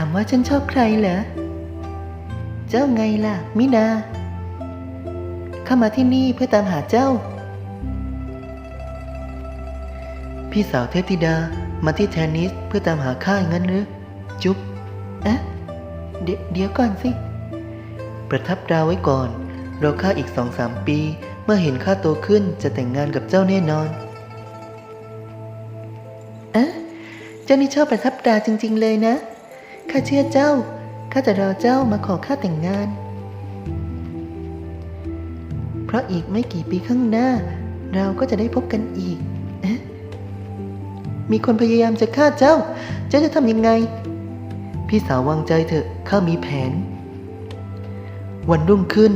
ามว่าฉันชอบใครเหรอ เจ้าไงล่ะ มินาเข้ามาที่นี่เพื่อตามหาเจ้า พี่สาวเทพธิดามาที่แทนนิสเพื่อตามหาข้าอย่างนั้นหรือ จุ๊บเอ๊ะเดี๋ยวเดี๋ยวก่อนสิ ประทับดาวไว้ก่อน รอข้าอีกสองสามปี เมื่อเห็นข้าโตขึ้นจะแต่งงานกับเจ้าแน่นอนเอ๊ะเจ้านี่ชอบประทับตาจริง ๆ เลยนะ ข้าเชื่อเจ้า ข้าจะรอเจ้ามาขอข้าแต่งงาน เพราะอีกไม่กี่ปีข้างหน้า เราก็จะได้พบกันอีก มีคนพยายามจะฆ่าเจ้า เจ้าจะทำยังไง พี่สาววางใจเถอะ ข้ามีแผน วันรุ่งขึ้น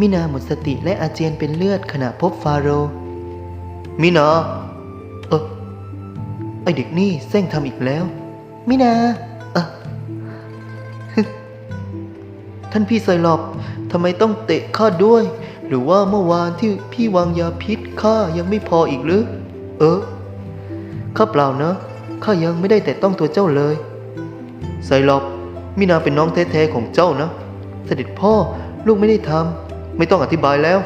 มินาหมดสติและอาเจียนเป็นเลือดขณะพบฟาโรมินา เออไอเด็กนี่เส้งทำอีกแล้ว มินา ท่านพี่ไซลอบทำไมต้องเตะข้าด้วย หรือว่าเมื่อวานที่พี่วางยาพิษข้ายังไม่พออีกหรือ เออข้าเปล่านะข้ายังไม่ได้แต่ต้องตัวเจ้าเลยไซลอบมินาเป็นน้องแท้ๆของเจ้านะ เสด็จพ่อลูกไม่ได้ทำไม่ต้องอธิบายแล้ว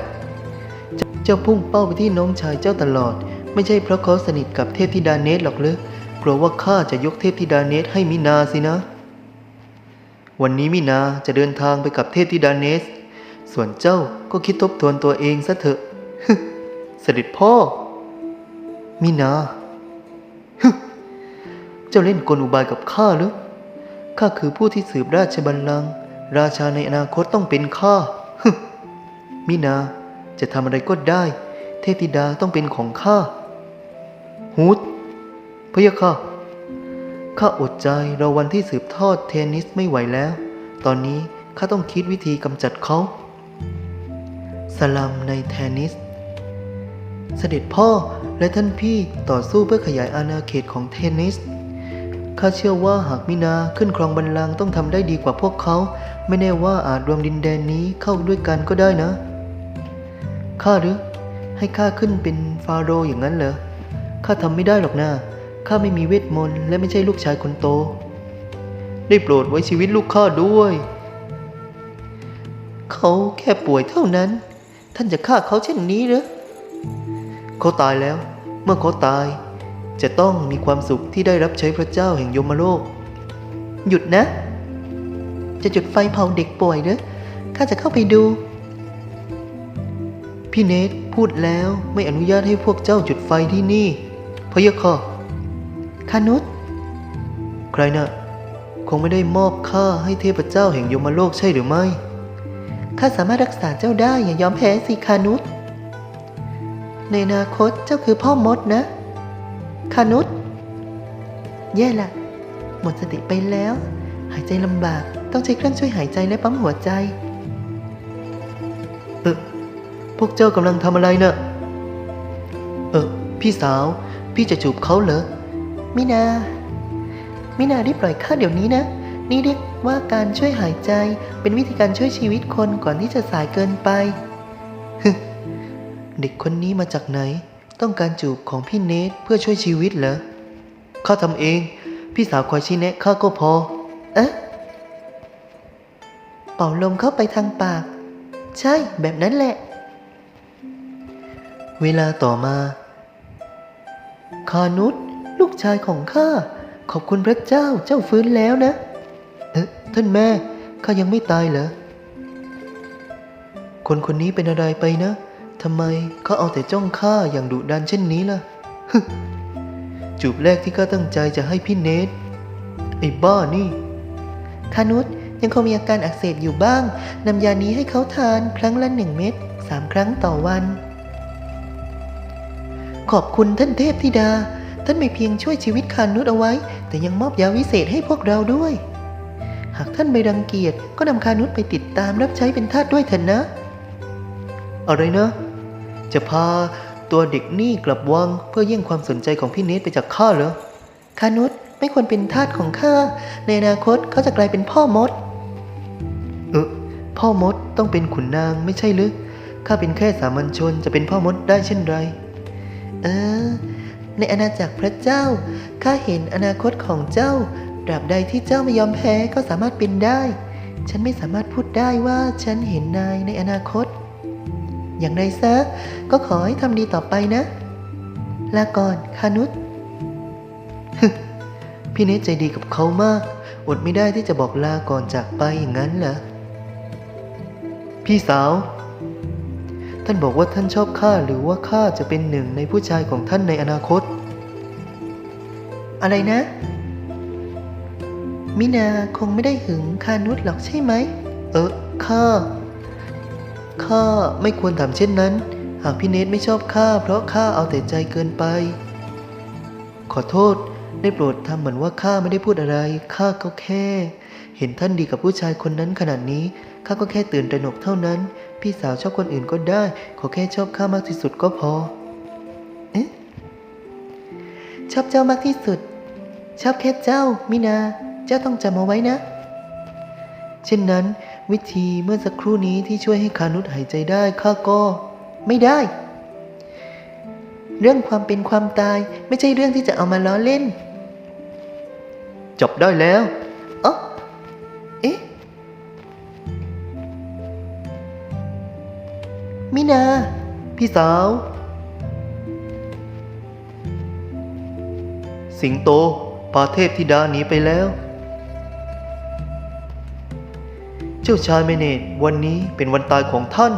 เจ้าเจ้าพุ่งเป้าไปที่น้องชายเจ้าตลอด ไม่ใช่เพราะเขาสนิทกับเทพธิดาเนสหรอกหรือกลัวว่าข้าจะยกเทพธิดาเนสให้มินาสินะ วันนี้มินาจะเดินทางไปกับเทพธิดาเนส ส่วนเจ้าก็คิดทบทวนตัวเองซะเถอะเสด็จพ่อ มินาเจ้าเล่นกลอุบายกับข้าหรือ ข้าคือผู้ที่สืบราชบัลลังก์ราชาในอนาคตต้องเป็นข้ามินาจะทำอะไรก็ได้ เทพธิดาต้องเป็นของข้าฮูดพะยะค่ะ ข้าอดใจรอวันที่สืบทอดเทนนิสไม่ไหวแล้ว ตอนนี้ข้าต้องคิดวิธีกำจัดเขา สลัมในเทนนิส เสด็จพ่อและท่านพี่ต่อสู้เพื่อขยายอาณาเขตของเทนนิส ข้าเชื่อว่าหากมินาขึ้นครองบัลลังก์ต้องทำได้ดีกว่าพวกเขา ไม่แน่ว่าอาจรวมดินแดนนี้เข้าด้วยกันก็ได้นะ ข้าหรือ ให้ข้าขึ้นเป็นฟาโรห์อย่างนั้นเหรอ ข้าทำไม่ได้หรอกนะ ข้าไม่มีเวทมนต์และไม่ใช่ลูกชายคนโต ได้โปรดไว้ชีวิตลูกข้าด้วย เขาแค่ป่วยเท่านั้น ท่านจะฆ่าเขาเช่นนี้หรือเขาตายแล้ว เมื่อเขาตาย จะต้องมีความสุขที่ได้รับใช้พระเจ้าแห่งยมโลก หยุดนะ จะจุดไฟเผาเด็กป่วยหรือข้าจะเข้าไปดู พี่เนทพูดแล้วไม่อนุญาตให้พวกเจ้าจุดไฟที่นี่พะยะค่ะ คานุษใครนะ่ะคงไม่ได้มอบข้าให้เทพเจ้าแห่งยมโลกใช่หรือไม่ ข้าสามารถรักษาเจ้าได้อย่ายอมแพ้สิคานุษในอนาคตเจ้าคือพ่อมดนะ คานุษแย่ละหมดสติไปแล้ว หายใจลำบากต้องใช้เครื่องช่วยหายใจและปั๊มหัวใจ เออพวกเจ้ากำลังทำอะไรนะ่ะ เออพี่สาว พี่จะจูบเขาเหรอ มินา มินาได้ปล่อยข้าเดี๋ยวนี้นะ นี่เรียกว่าการช่วยหายใจ เป็นวิธีการช่วยชีวิตคนก่อนที่จะสายเกินไป ฮึเด็กคนนี้มาจากไหน ต้องการจูบของพี่เนทเพื่อช่วยชีวิตเหรอ ข้าทำเอง พี่สาวคอยชี้แนะข้าก็พอ เอ๊ะเป่าลมเข้าไปทางปาก ใช่แบบนั้นแหละ เวลาต่อมา คานุษ ลูกชายของข้า ขอบคุณพระเจ้าเจ้าฟื้นแล้วนะ เอ๊ะท่านแม่ข้ายังไม่ตายเหรอ คนคนนี้เป็นอะไรไปนะทำไมเขาเอาแต่จ้องข้าอย่างดุดันเช่นนี้ล่ะฮึจูบแรกที่ข้าตั้งใจจะให้พี่เนทไอ้บ้านี่คานุษยังคงมีอาการอักเสบอยู่บ้างนำยานี้ให้เขาทานครั้งละหนึ่งเม็ดสามครั้งต่อวัน ขอบคุณท่านเทพธิดา ท่านไม่เพียงช่วยชีวิตคานุษเอาไว้ แต่ยังมอบยาวิเศษให้พวกเราด้วย หากท่านไม่รังเกียจก็นำคานุษไปติดตามรับใช้เป็นทาสด้วยเถอะนะ อะไรนะ จะพาตัวเด็กนี่กลับวังเพื่อแย่งความสนใจของพี่เนทไปจากข้าเหรอคานุษไม่ควรเป็นทาสของข้า ในอนาคตเขาจะกลายเป็นพ่อมด เออพ่อมดต้องเป็นขุนนางไม่ใช่หรือข้าเป็นแค่สามัญชนจะเป็นพ่อมดได้เช่นไร เออ ในอาณาจักรพระเจ้า ข้าเห็นอนาคตของเจ้าตราบใดที่เจ้าไม่ยอมแพ้ก็สามารถเป็นได้ ฉันไม่สามารถพูดได้ว่าฉันเห็นนายในอนาคต อย่างไรซะ ก็ขอให้ทำดีต่อไปนะ ลาก่อนคานุษพี่เนทใจดีกับเขามาก อดไม่ได้ที่จะบอกลาก่อนจากไปอย่างนั้นเหรอพี่สาว ท่านบอกว่าท่านชอบข้าหรือว่าข้าจะเป็นหนึ่งในผู้ชายของท่านในอนาคต อะไรนะ มินาคงไม่ได้หึงคานุษหรอกใช่ไหม เออข้าข้าไม่ควรทำเช่นนั้น หากพี่เนทไม่ชอบข้าเพราะข้าเอาแต่ใจเกินไป ขอโทษได้โปรดทำเหมือนว่าข้าไม่ได้พูดอะไรข้าก็แค่ เห็นท่านดีกับผู้ชายคนนั้นขนาดนี้ข้าก็แค่ตื่นตระหนกเท่านั้น พี่สาวชอบคนอื่นก็ได้ ขอแค่ชอบข้ามากที่สุดก็พอ เอ๊ะ ชอบเจ้ามากที่สุด ชอบแค่เจ้า มินา เจ้าต้องจำเอาไว้นะ เช่นนั้น วิธีเมื่อสักครู่นี้ที่ช่วยให้คานุษหายใจได้ข้าก็ ไม่ได้ เรื่องความเป็นความตายไม่ใช่เรื่องที่จะเอามาล้อเล่น จบได้แล้ว มินาพี่สาว สิงโตพาเทพธิดาหนีไปแล้ว เจ้าชายเมเนตวันนี้เป็นวันตายของท่าน